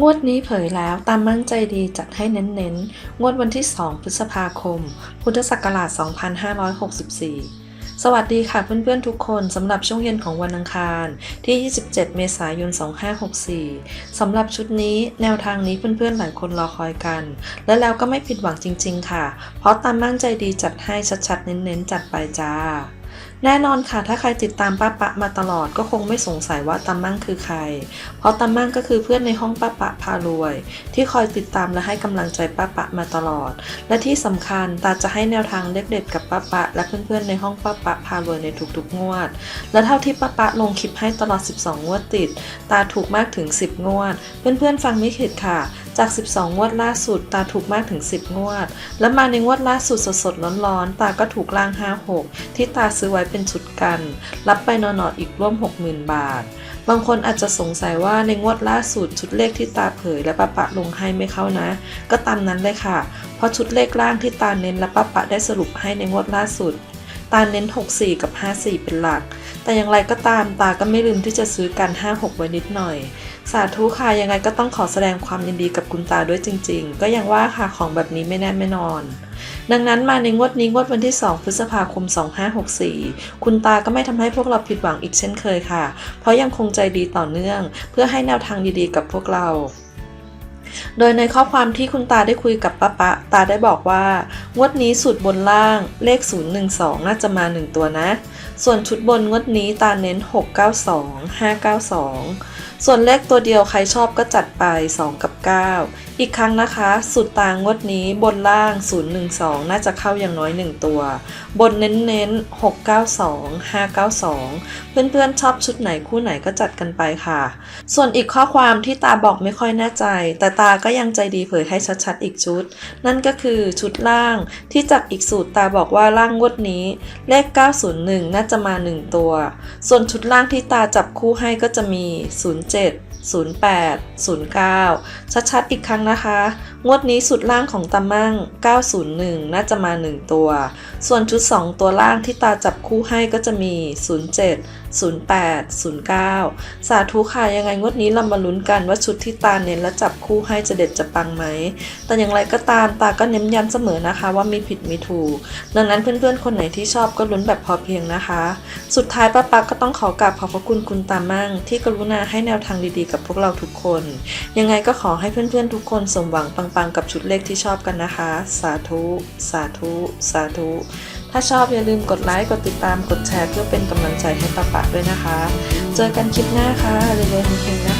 งวดนี้เผยแล้วตามมั่งใจดีจัดให้เน้นๆ งวดวันที่ 2 พฤษภาคม พุทธศักราช 2564 สวัสดีค่ะเพื่อนๆทุกคนสำหรับช่วงเย็นของวันอังคารที่ 27 เมษายน 2564 สำหรับชุดนี้แนวทางนี้เพื่อนๆหลายคนรอคอยกัน และแล้วก็ไม่ผิดหวังจริงๆค่ะ เพราะตามมั่งใจดีจัดให้ชัดๆ เน้นๆ จัดไปจ้า แน่นอนค่ะ ถ้าใครติดตามป้าปะมาตลอดก็คงไม่สงสัยว่าตามั่งคือใคร เพราะตามั่งก็คือเพื่อนในห้องป้าปะพารวย ที่คอยติดตามและให้กำลังใจป้าปะมาตลอด และที่สำคัญตาจะให้แนวทางเด็ดๆกับป้าปะ และเพื่อนๆในห้องป้าปะพารวยในทุกๆงวด และเท่าที่ป้าปะลงคลิปให้ตลอด 12 งวดติด ตาถูกมากถึง 10 งวด เพื่อนๆฟังไม่ผิดค่ะ จาก 12 งวดล่าสุด ตาถูกมากถึง 10 งวด และมาในงวดล่าสุดสดๆร้อนๆตาก็ถูกล่าง 56 ที่ตาซื้อไว้เป็นชุดกัน รับไปนอนๆอีกร่วม 60,000 บาท บางคนอาจจะสงสัยว่าในงวดล่าสุดชุดเลขที่ตาเผยและป้าปะลงให้ไม่เข้านะ ก็ตามนั้นเลยค่ะ เพราะชุดเลขล่างที่ตาเน้นและป้าปะได้สรุปให้ในงวดล่าสุดตาเน้น 64 กับ 54 เป็นหลัก แต่อย่างไรก็ตามตาก็ไม่ลืมที่จะซื้อกัน 56 ไว้นิดหน่อย สาธุค่ะ ยังไงก็ต้องขอแสดงความยินดีกับคุณตาด้วยจริง ๆ ก็ยังว่าค่ะของแบบนี้ไม่แน่ไม่นอน ดังนั้นมาในงวดนี้งวดวันที่ 2 พฤษภาคม 2564 คุณตาก็ไม่ทำให้พวกเราผิดหวังอีกเช่นเคยค่ะ เพราะยังคงใจดีต่อเนื่อง เพื่อให้แนวทางดีๆ กับพวกเรา โดยในข้อความที่คุณตาได้คุยกับป้าปะ ตาได้บอกว่างวดนี้สูตรบนล่างเลข 012 น่าจะมา 1 ตัวนะ ส่วนชุดบนงวดนี้ตาเน้น 692 592 ส่วนเลขตัวเดียวใครชอบก็จัดไป 2 กับ 9 อีกครั้งนะคะสุดตางวดนี้บนล่าง 012 น่าจะเข้าอย่างน้อย 1 ตัว บนเน้นเน้นๆ692 592 เพื่อนๆชอบชุดไหนคู่ไหนก็จัดกันไปค่ะ ส่วนอีกข้อความที่ตาบอกไม่ค่อยแน่ใจ แต่ตาก็ยังใจดีเผยให้ชัดๆอีกชุด นั่นก็คือชุดล่างที่จากอีกสูตรตาบอกว่าล่างงวดนี้ เลข 901 น่าจะมา 1 ตัว ส่วนชุดล่างที่ตาจับคู่ให้ก็จะมี 07 08 09 ชัดๆ อีกครั้งนะคะ งวดนี้สุดล่างของตามั่ง 901 น่าจะมา 1 ตัว ส่วนชุด 2 ตัวล่างที่ตาจับคู่ให้ก็จะมี 07 08 09 สาธุค่ะ ยังไงงวดนี้เรามาลุ้นกันว่าชุดที่ตาเน้นและจับคู่ให้จะเด็ดจะปังไหม แต่อย่างไรก็ตามตาก็เน้นย้ำเสมอนะคะว่ามีผิดมีถูก ดังนั้นเพื่อนๆ คนไหนที่ชอบก็ลุ้นแบบพอเพียงนะคะ สุดท้ายป้าปักก็ต้องขอกราบขอบพระคุณคุณตามั่ง ที่กรุณาให้แนวทางดีๆกับพวกเราทุกคน ยังไงก็ขอให้เพื่อนๆทุกคนสมหวังปังๆกับชุดเลขที่ชอบกันนะคะ สาธุ สาธุ สาธุ ถ้าชอบอย่าลืมกดไลค์ กดติดตาม กดแชร์เพื่อเป็นกำลังใจให้ป้าปะด้วยนะคะ เจอกันคลิปหน้าค่ะเร็วๆเฮงๆนะคะ